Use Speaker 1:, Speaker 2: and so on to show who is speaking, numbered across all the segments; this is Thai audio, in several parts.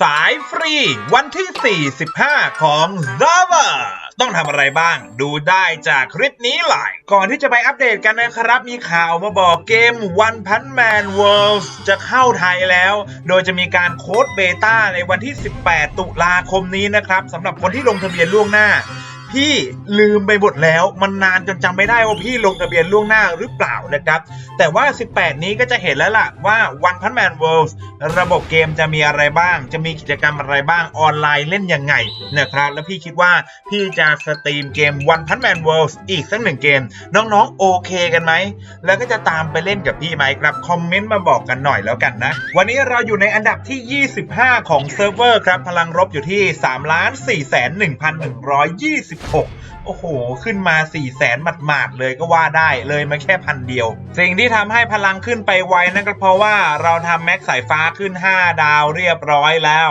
Speaker 1: สายฟรีวันที่ 45 ของ z a v a ต้องทำอะไรบ้าง ดูได้จากคลิปนี้เลยก่อนที่จะไปอัปเดตกันนะครับ มีข่าวมาบอกเกม One Punch Man World จะเข้าไทยแล้ว โดยจะมีการโค้ดเบต้าในวันที่ 18 ตุลาคมนี้นะครับสำหรับคนที่ลงทะเบียนล่วงหน้า พี่ลืมไปหมดแล้ว มันนานจนจำไม่ได้ว่าพี่ลงทะเบียนล่วงหน้าหรือเปล่านะครับ แต่ว่า 18 นี้ก็จะเห็นแล้วล่ะว่า One Punch Man World ระบบเกมจะมีอะไรบ้าง จะมีกิจกรรมอะไรบ้างออนไลน์เล่นยังไงนะครับแล้วพี่คิดว่าพี่จะสตรีมเกม One Punch Man World อีกสักหนึ่งเกม น้องๆโอเคกันไหม แล้วก็จะตามไปเล่นกับพี่ไหมครับ คอมเมนต์มาบอกกันหน่อยแล้วกันนะ วันนี้เราอยู่ในอันดับที่ 25 ของเซิร์ฟเวอร์ครับพลังรบอยู่ที่3 4 1 1 2 6 โอ้โห ขึ้นมา 4 0 0แสนหมาดๆเลยก็ว่าได้เลยมาแค่พันเดียว สิ่งที่ทำให้พลังขึ้นไปไวนั่นก็เพราะว่าเราทำแม็กสายฟ้าขึ้น 5 ดาวเรียบร้อยแล้ว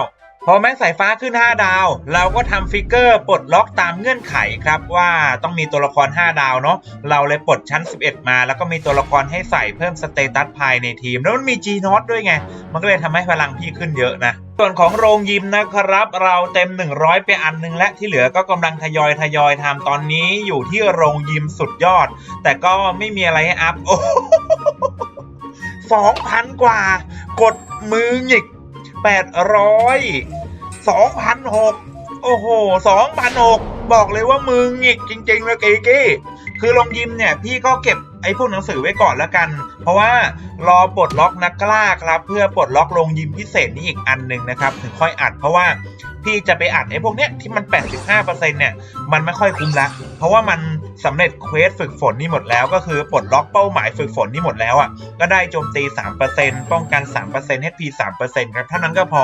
Speaker 1: พอแม็กสายฟ้าขึ้น 5 ดาว เราก็ทำฟิกเกอร์ปลดล็อกตามเงื่อนไขครับว่าต้องมีตัวละคร 5 ดาวเนาะเราเลยปลดชั้น 11 มา แล้วก็มีตัวละครให้ใส่เพิ่มสเตตัสภายในทีม แล้วมันมี G n o t ด้วยไง มันก็เลยทำให้พลังพี่ขึ้นเยอะนะ ส่วนของโรงยิมนะครับ เราเต็ม 100 ไปอันหนึงและที่เหลือก็กำลังทยอยทยอยทำตอนนี้อยู่ที่โรงยิมสุดยอด แต่ก็ไม่มีอะไรให้อัพโอ้สองพันกว่า กดมือหงิกแปดร้อยสองพันหกโอ้โหสองพันหกบอกเลยว่ามือหงิกจริงๆเลยเกกี้คือโรงยิมเนี่ย พี่ก็เก็บ ไอ้พวกหนังสือไว้ก่อนแล้วกัน เพราะว่ารอปลดล็อกนักกล้าครับเพื่อปลดล็อกโรงยิมพิเศษนี้อีกอันหนึ่งนะครับถึงค่อยอัดเพราะว่าพี่จะไปอัดไอ้พวกเนี้ยที่มัน 85%เนี่ยมันไม่ค่อยคุ้มละเพราะว่ามัน สำเร็จเควสฝึกฝนนี่หมดแล้วก็คือปลดล็อกเป้าหมายฝึกฝนนี่หมดแล้วอะก็ได้โจมตี 3%ป้องกัน 3% HP 3%ครับเท่านั้นก็พอ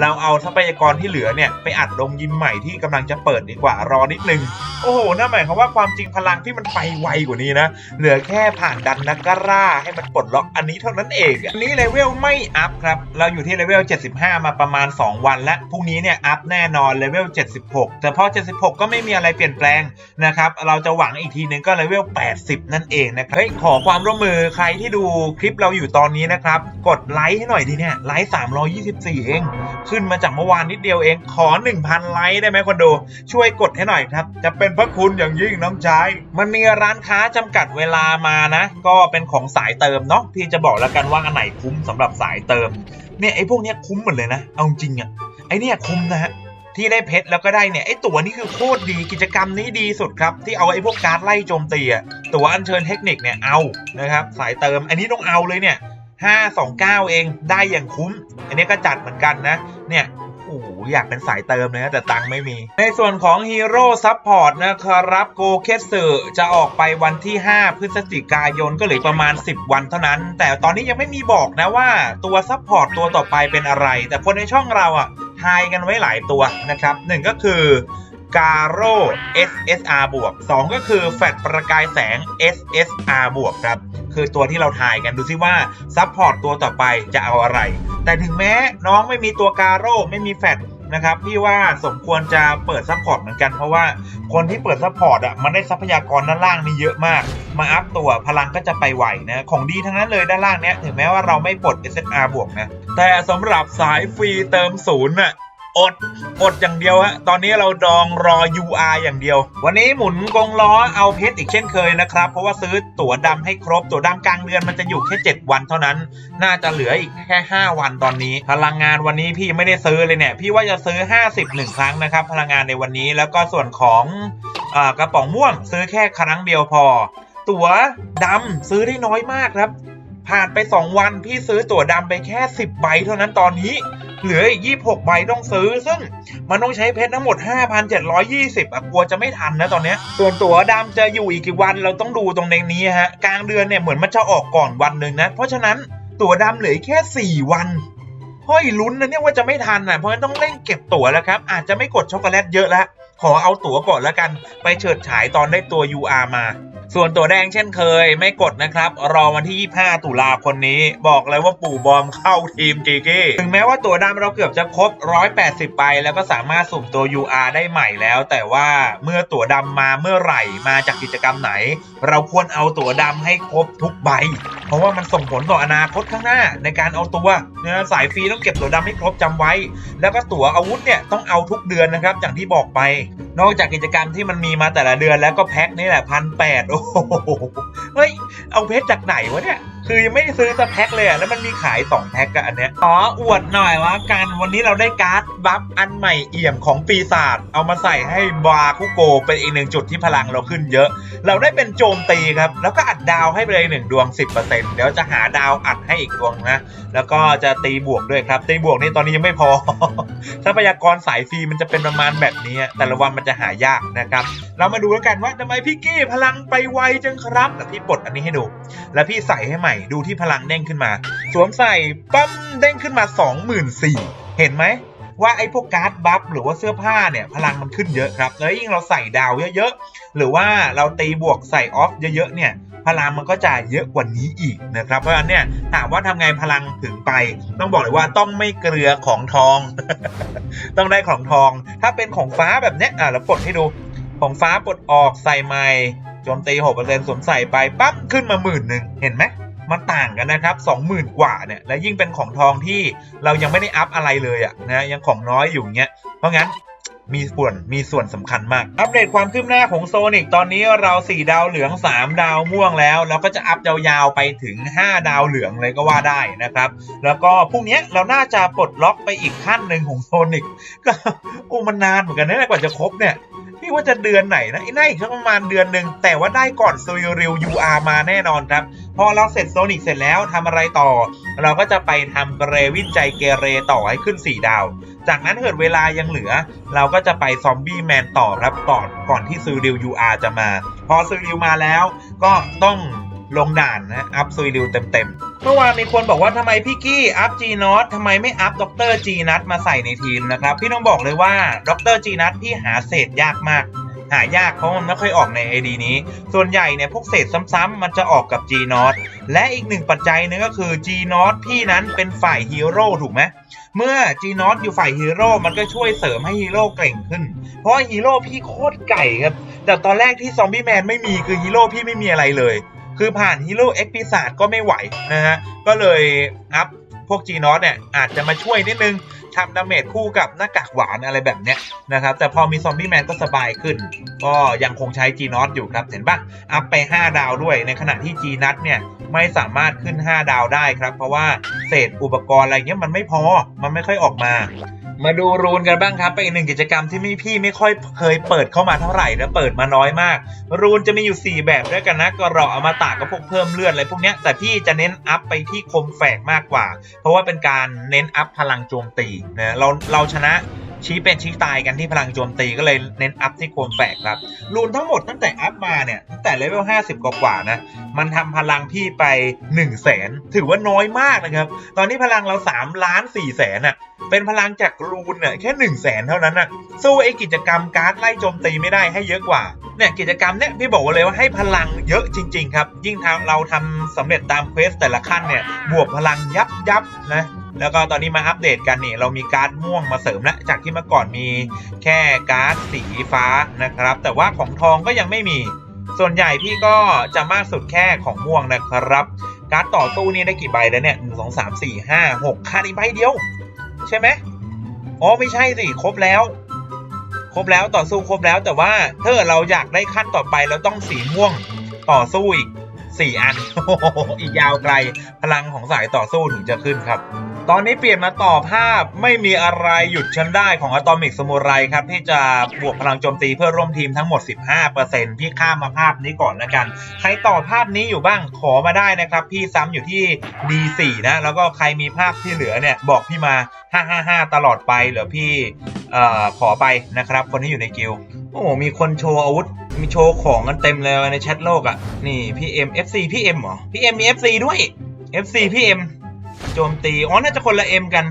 Speaker 1: เราเอาทรัพยากรที่เหลือเนี่ยไปอัดลงยิมใหม่ที่กำลังจะเปิดดีกว่ารอนิดนึง โอ้โหนั่นหมายความว่าความจริงพลังที่มันไปไวกว่านี้นะ เหลือแค่ผ่านดันนักกร้าให้มันปลดล็อกอันนี้เท่านั้นเองอันนี้เลเวลไม่อัพครับเราอยู่ที่เลเวล 75 มาประมาณ 2 วันและพรุ่งนี้เนี่ยอัพแน่นอนเลเวล 76 แต่พอ 76 ก็ไม่มีอะไรเปลี่ยนแปลงนะครับเราจะหวังอีกทีนึงก็เลเวล 80 นั่นเองนะครับเฮ้ยขอความร่วมมือใครที่ดูคลิปเราอยู่ตอนนี้นะครับ กดไลค์ให้หน่อยดิเนี่ยไลค์ 324 เอง ขึ้นมาจากเมื่อวานนิดเดียวเอง ขอ 1,000 ไลค์ได้ไหมคนดู ช่วยกดให้หน่อยครับ จะเป็นพระคุณอย่างยิ่งน้องชายมันมีร้านค้าจำกัดเวลามานะ ก็เป็นของสายเติมเนาะพี่จะบอกแล้วกันว่าอันไหนคุ้มสำหรับสายเติมเนี่ยไอ้พวกเนี้ยคุ้มหมดเลยนะเอาจริงอะไอ้เนี่ยคุ้มนะฮะ ที่ได้เพชรแล้วก็ได้เนี่ยไอตัวนี่คือโคตรดีกิจกรรมนี้ดีสุดครับ ที่เอาไอพวกการ์ดไล่โจมตีอะตัวอัญเชิญเทคนิคเนี่ยเอานะครับสายเติมอันนี้ต้องเอาเลยเนี่ย529เองได้อย่างคุ้ม อันนี้ก็จัดเหมือนกันนะเนี่ยโอ้โหอยากเป็นสายเติมเลยนะ แต่ตังค์ไม่มี ในส่วนของฮีโร่ซัพพอร์ตนะครับโกเคสึจะออกไปวันที่ 5 พฤศจิกายนก็เหลือประมาณ 10 วันเท่านั้น แต่ตอนนี้ยังไม่มีบอกนะว่าตัวซัพพอร์ตตัวต่อไปเป็นอะไร แต่คนในช่องเราอะ ทายกันไว้หลายตัวนะครับหนึ่งก็คือกาโร่ SSR บวก2ก็คือแฟลชประกายแสง SSR บวกครับ คือตัวที่เราทายกันดูซิว่าซัพพอร์ตตัวต่อไปจะเอาอะไร แต่ถึงแม้น้องไม่มีตัวกาโร่ไม่มีแฟด นะครับพี่ว่าสมควรจะเปิดซัพพอร์ตเหมือนกันเพราะว่าคนที่เปิดซัพพอร์ตอะมันได้ทรัพยากรด้านล่างนี่เยอะมาก มาอัพตัวพลังก็จะไปไวนะของดีทั้งนั้นเลยด้านล่างเนี้ยถึงแม้ว่าเราไม่ปลด SSR บวกนะแต่สำหรับสายฟรีเติมศูนย์น่ะ อดอดอย่างเดียวฮะตอนนี้เราดองรอ UR อย่างเดียว วันนี้หมุนกงล้อเอาเพชรอีกเช่นเคยนะครับ เพราะว่าซื้อตั๋วดำให้ครบตั๋วดำกลางเดือนมันจะอยู่แค่ 7 วันเท่านั้น น่าจะเหลืออีกแค่ 5 วันตอนนี้ พลังงานวันนี้พี่ไม่ได้ซื้อเลยเนี่ย พี่ว่าจะซื้อ 50หนึ่งครั้งนะครับ พลังงานในวันนี้แล้วก็ส่วนของอกระป๋องม่วงซื้อแค่ครั้งเดียวพอ ตั๋วดำซื้อได้น้อยมากครับผ่านไป 2 วันพี่ซื้อตั๋วดำไปแค่ 10 ใบเท่านั้นตอนนี้ เหลืออีก 26 ใบต้องซื้อ ซึ่งมันต้องใช้เพชรทั้งหมด 5,720อะกลัวจะไม่ทันนะตอนนี้ ส่วนตั๋วดำจะอยู่อีกกี่วันเราต้องดูตรงในนี้ฮะ กลางเดือนเนี่ยเหมือนมันจะออกก่อนวันหนึ่งนะ เพราะฉะนั้นตั๋วดำเหลือแค่ 4 วันเฮ้ยลุ้นนะเนี่ยว่าจะไม่ทันอะเพราะฉะนั้นต้องเร่งเก็บตั๋วแล้วครับ อาจจะไม่กดช็อกโกแลตเยอะและขอเอาตั๋วก่อนแล้วกัน ไปเฉิดฉายตอนได้ตัว UR มา ส่วนตัวแดงเช่นเคยไม่กดนะครับ รอวันที่ 25 ตุลาคนนี้ บอกเลยว่าปู่บอมเข้าทีมกีกี้ถึงแม้ว่าตัวดำเราเกือบจะครบ 180 ไป แล้วก็สามารถสุ่มตัว UR ได้ใหม่แล้ว แต่ว่าเมื่อตัวดำมาเมื่อไหร่มาจากกิจกรรมไหน เราควรเอาตัวดำให้ครบทุกใบ เพราะว่ามันส่งผลต่ออนาคตข้างหน้าในการเอาตัวนะสายฟรีต้องเก็บตัวดำให้ครบจำไว้ แล้วก็ตั๋วอาวุธเนี่ยต้องเอาทุกเดือนนะครับอย่างที่บอกไป นอกจากกิจกรรมที่มันมีมาแต่ละเดือนแล้วก็แพ็คนี่แหละพันแปดโอ้โหเฮ้ย เอาเพชรจากไหนวะเนี่ย คือยังไม่ได้ซื้อสักแพ็คเลยอะแล้วมันมีขาย 2 แพ็คกับอันเนี้ยอ๋ออวดหน่อยว่ากันวันนี้เราได้การ์ดบัฟอันใหม่เอี่ยมของปีศาจเอามาใส่ให้บาคุโกเป็นอีกหนึ่งจุดที่พลังเราขึ้นเยอะ เราได้เป็นโจมตีครับ แล้วก็อัดดาวให้ไปเลยหนึ่งดวง 10%เดี๋ยวจะหาดาวอัดให้อีกดวงนะ แล้วก็จะตีบวกด้วยครับตีบวกนี่ตอนนี้ยังไม่พอ ทรัพยากรสายฟรีมันจะเป็นประมาณแบบนี้ แต่ละวันมันจะหายากนะครับ เรามาดูกันว่าทำไมพี่กี้พลังไปไวจังครับแล้วพี่ปลดอันนี้ให้ดูแล้วพี่ใส่ให้ใหม่ดูที่พลังเด้งขึ้นมา สวมใส่ปั๊มเด้งขึ้นมา 24,000เห็นไหมว่าไอ้พวกการ์ดบัฟหรือว่าเสื้อผ้าเนี่ยพลังมันขึ้นเยอะครับแล้วยิ่งเราใส่ดาวเยอะๆ หรือว่าเราตีบวกใส่ออฟเยอะๆเนี่ยพลังมันก็จะเยอะกว่านี้อีกนะครับเพราะฉะนั้นเนี่ยถามว่าทำไงพลังถึงไป ต้องบอกเลยว่าต้องไม่เกลือของทอง ต้องได้ของทอง ถ้าเป็นของฟ้าแบบเนี้ยอะเราปลดให้ดูของฟ้าปลดออกใส่ใหม่โจมตี6%สวมใส่ไปปั๊บขึ้นมาหมื่นหนึ่งเห็นไหมมันต่างกันนะครับ 20,000 กว่าเนี่ยและยิ่งเป็นของทองที่เรายังไม่ได้อัพอะไรเลยอะนะยังของน้อยอยู่เงี้ยเพราะงั้นมีส่วนมีส่วนสำคัญมาก อัปเดตความคืบหน้าของโซนิกตอนนี้เรา 4 ดาวเหลือง 3 ดาวม่วงแล้ว เราก็จะอัพยาวๆไปถึง 5 ดาวเหลืองเลยก็ว่าได้นะครับ แล้วก็พรุ่งนี้เราน่าจะปลดล็อกไปอีกขั้นหนึ่งของโซนิกก็โอ้มันนานเหมือนกันนะกว่าจะครบเนี่ย ว่าจะเดือนไหนนะไอ้น่าอีกสักประมาณเดือนหนึ่งแต่ว่าได้ก่อนซูริว UR มาแน่นอนครับ พอเราเสร็จโซนิกเสร็จแล้วทำอะไรต่อ เราก็จะไปทำเกรวินใจเกเรต่อให้ขึ้น 4 ดาว จากนั้นเกิดเวลายังเหลือ เราก็จะไปซอมบี้แมนต่อครับก่อนก่อนที่ซูริว UR จะมา พอซูริวมาแล้ว ก็ต้องลงด่านนะอัพซูริวเต็มๆ เมื่อวานมีคนบอกว่าทำไมพี่กี้อัพจีนอตทำไมไม่อัพด็อกเตอร์จีนัทมาใส่ในทีมนะครับ พี่ต้องบอกเลยว่าด็อกเตอร์จีนัทพี่หาเศษยากมาก หายากเพราะมันไม่ค่อยออกใน AD นี้ ส่วนใหญ่เนี่ยพวกเศษซ้ำๆมันจะออกกับ G n o t และอีกหนึ่งปัจจัยนึงก็คือ G n o t พี่นั้นเป็นฝ่ายฮีโร่ถูกไหมเมื่อ G n o t อยู่ฝ่ายฮีโร่มันก็ช่วยเสริมให้ฮีโร่เก่งขึ้น เพราะฮีโร่พี่โคตรไก่ครับแต่ตอนแรกที่ซอมบี้แมนไม่มีคือฮีโร่พี่ไม่มีอะไรเลย คือผ่านฮีโร่เอ็กปีศาจก็ไม่ไหวนะฮะ ก็เลยอัพพวก G n o t เนี่ยอาจจะมาช่วยนิดนึงทำดาเมจคู่กับหน้ากากหวานอะไรแบบเนี้ยนะครับ แต่พอมีซอมบี้แมนก็สบายขึ้น ก็ยังคงใช้ G n o t อยู่ครับ เห็นปะอัพไป 5 ดาวด้วย ในขณะที่ G n u t เนี่ยไม่สามารถขึ้น 5 ดาวได้ครับ เพราะว่าเศษอุปกรณ์อะไรเงี้ยมันไม่พอ มันไม่ค่อยออกมา มาดูรูนกันบ้างครับเป็นอีกหนึ่งกิจกรรมที่ไม่พี่ไม่ค่อยเคยเปิดเข้ามาเท่าไหร่และเปิดมาน้อยมาก รูนจะมีอยู่ 4 แบบด้วยกันนะก็รอเอามาตากกับพวกเพิ่มเลือดอะไรพวกเนี้ยแต่พี่จะเน้นอัพไปที่คมแฝกมากกว่า เพราะว่าเป็นการเน้นอัพพลังโจมตีนะเราเราชนะ ชี้เป็นชี้ตายกันที่พลังโจมตีก็เลยเน้นอัพที่โคมแฝกครับรูนทั้งหมดตั้งแต่อัพมาเนี่ยตั้งแต่เลเวล50 กว่าๆนะ มันทำพลังพี่ไป1 0 0 0 0แสนถือว่าน้อยมากนะครับ ตอนนี้พลังเรา3ล้าน4แสนอะเป็นพลังจากรูนเนี่ยแค่1 0 0 0 0แสนเท่านั้นอะสู้ไอ้กิจกรรมการ์ดไล่โจมตีไม่ได้ให้เยอะกว่าเนี่ยกิจกรรมเนี่ยพี่บอกเลยว่าให้พลังเยอะจริง ๆ ครับ ยิ่งทำเราทำสำเร็จตามเควสแต่ละขั้นเนี่ยบวกพลังยับยับนะ แล้วก็ตอนนี้มาอัปเดตกันนี่เรามีการ์ดม่วงมาเสริมแล้วจากที่เมื่อก่อนมีแค่การ์ดสีฟ้านะครับ แต่ว่าของทองก็ยังไม่มี ส่วนใหญ่พี่ก็จะมากสุดแค่ของม่วงนะครับ การ์ดต่อสู้นี่ได้กี่ใบแล้วเนี่ยหนึ่งสองสามสี่ห้าหกขาดอีกใบเดียว ใช่ไหมอ๋อไม่ใช่สิครบแล้ว ครบแล้วต่อสู้ครบแล้วแต่ว่าถ้าเราอยากได้ขั้นต่อไปเราต้องสีม่วงต่อสู้อีกสี่อันอีกยาวไกลพลังของสายต่อสู้ถึงจะขึ้นครับ ตอนนี้เปลี่ยนมาต่อภาพไม่มีอะไรหยุดฉันได้ของอะตอมิกสมุไรครับ ที่จะบวกพลังโจมตีเพื่อร่วมทีมทั้งหมด 15%พี่ข้ามมาภาพนี้ก่อนแล้วกัน ใครต่อภาพนี้อยู่บ้างขอมาได้นะครับ พี่ซ้ำอยู่ที่ D4 นะ แล้วก็ใครมีภาพที่เหลือเนี่ย บอกพี่มา 555 ตลอดไปเหลือพี่อขอไปนะครับ คนที่อยู่ในกิลโอ้โหมีคนโชว์อาวุธ มีโชว์ของกันเต็มเลยในแชทโลกอะ่ะ นี่พี่เอ็ม FC พี่เอ็มเหรอพี่เอ็มมี FC ด้วย FC พี่เอ็ม โจมตี อ๋อ น่าจะคนละ M กัน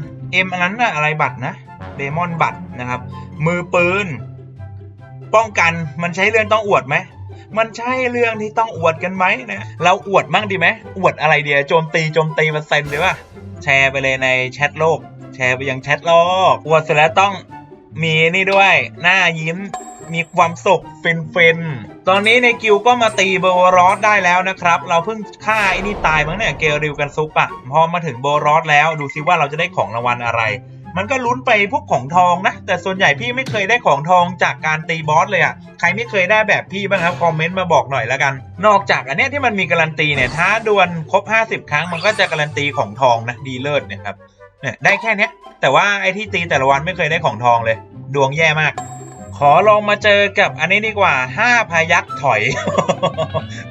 Speaker 1: M อันนั้นน่ะอะไรบัตรนะเดมอนบัตรนะครับ มือปืน ป้องกันมันใช้เลื่อนต้องอวดไหม มันใช่เรื่องที่ต้องอวดกันไหมนะ เราอวดมั่งดีไหม อวดอะไรเดียวโจมตีโจมตีเปอร์เซ็นต์ดีป่ะแชร์ไปเลยในแชทโลก แชร์ไปยังแชทโลก อวดเสร็จแล้วต้องมีนี่ด้วย หน้ายิ้ม มีความสุขฟินๆตอนนี้ในกิวก็มาตีโบรอสได้แล้วนะครับ เราเพิ่งฆ่าไอ้นี่ตายมั้งเนี่ยเกลริวกันซุปอะพอมาถึงโบรอสแล้วดูซิว่าเราจะได้ของรางวัลอะไร มันก็ลุ้นไปพวกของทองนะ แต่ส่วนใหญ่พี่ไม่เคยได้ของทองจากการตีบอสเลยอะใครไม่เคยได้แบบพี่บ้างครับคอมเมนต์มาบอกหน่อยแล้วกัน นอกจากอันเนี้ยที่มันมีการันตีเนี่ยท้าดวลครบ 50 ครั้งมันก็จะการันตีของทองนะดีเลิศเนี่ยครับเนี่ยได้แค่เนี้ยแต่ว่าไอ้ที่ตีแต่ละวันไม่เคยได้ของทองเลย ดวงแย่มาก ขอลองมาเจอกับอันนี้ดีกว่า 5 พยักถอย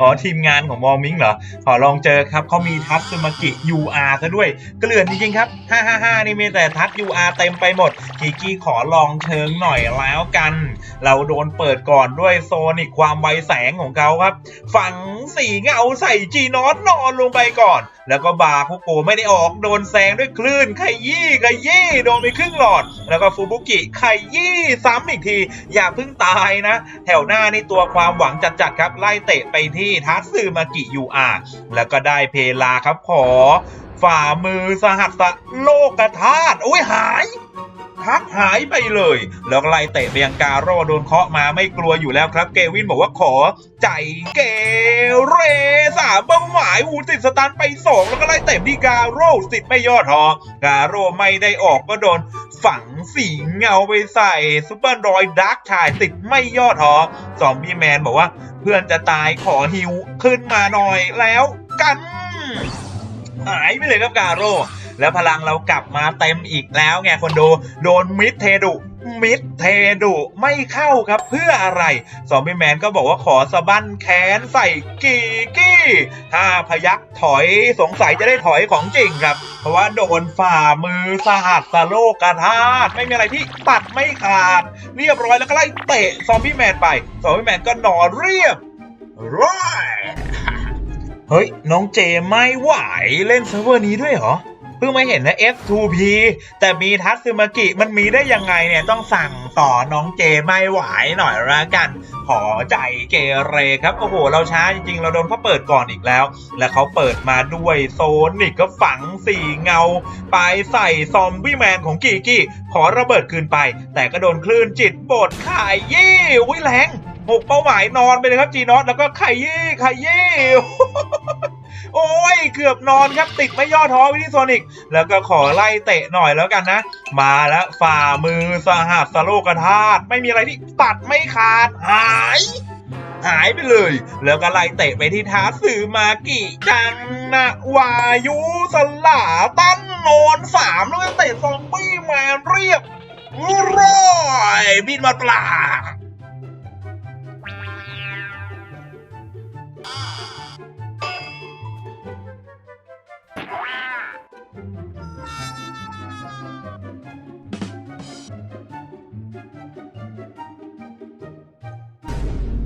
Speaker 1: อ๋อ ทีมงานของมอมิงเหรอ ขอลองเจอครับเขามีทัตสึมากิ UR ซะด้วยเกลื่อนจริงๆครับ 555 นี่มีแต่ทัต UR เต็มไปหมดกิกี้ขอลองเชิงหน่อยแล้วกัน เราโดนเปิดก่อนด้วยโซนิกความไวแสงของเขาครับ ฝังสีเงาใส่จีนอตนอนลงไปก่อน แล้วก็บาคุโกะไม่ได้ออกโดนแซงด้วยคลื่นขยี้ขยี้โดนไปครึ่งหลอด แล้วก็ฟูบุกิขยี้ซ้ำอีกทีอย่าเพิ่งตายนะ แถวหน้านี่ตัวความหวังจัดๆครับ ไล่เตะไปที่ทัตสึมากิยูอาแล้วก็ได้เพลาครับขอ ฝ่ามือสหัสโลกธาตุโอ้ยหาย ทักหายไปเลยแล้วก็ไล่เตะไปยังการโร่โดนเคาะมาไม่กลัวอยู่แล้วครับ เกวินบอกว่าขอใจเกเรสามเป้าหมายอูติดสตันไปสองแล้วก็ไล่เตะที่การโร่สิทธิ์ไม่ย่อทอกาโร่ไม่ได้ออกก็โดนฝังสีเงาไปใส่ซุปเปอร์รอยดักชายติดไม่ย่อทอซอมบี้แมนบอกว่า เพื่อนจะตายขอฮิวขึ้นมาหน่อยแล้วกัน หายไปเลยครับกาโร่ แล้วพลังเรากลับมาเต็มอีกแล้วไงคนดู โดนมิดเทดุมิดเทดุไม่เข้าครับเพื่ออะไรซอมบี้แมนก็บอกว่าขอสะบั้นแขนใส่กีกี้ถ้าพยักถอยสงสัยจะได้ถอยของจริงครับ เพราะว่าโดนฝ่ามือสหัสโลกธาตุไม่มีอะไรที่ตัดไม่ขาด เรียบร้อยแล้วก็ไล่เตะซอมบี้แมนไปซอมบี้แมนก็นอนเรียบร้อยเฮ้ย น้องเจไม่ไหวเล่นเซิร์ฟเวอร์นี้ด้วยเหรอ เพิ่งมาเห็นนะ F2P แต่มีทัตสึมากิมันมีได้ยังไงเนี่ยต้องสั่งต่อน้องเจไม่ไหวหน่อยละกัน ขอใจเกเรครับ โอ้โห เราช้าจริงๆ เราโดนเขาเปิดก่อนอีกแล้ว และเขาเปิดมาด้วยโซนิกก็ฝังสี่เงา ไปใส่ซอมบี้แมนของกีกี้ ขอระเบิดคืนไป แต่ก็โดนคลื่นจิตบดขายยี่อุ้ยแรงหกเป้าหมายนอนไปเลยครับจีนอตแล้วก็ขยี่ขยี่ โอ้ยเกือบนอนครับติดไม่ย่อท้อวินิโซนิก แล้วก็ขอไล่เตะหน่อยแล้วกันนะ มาแล้วฝ่ามือสหัสโลกธาตุไม่มีอะไรที่ตัดไม่ขาดหายหายไปเลย แล้วก็ไล่เตะไปที่ท้าสื่อมากิจังนะวายุสลาตั้นโนนสามแล้วก็เตะซอมบี้แมนเรียบร้อยบินมาปลา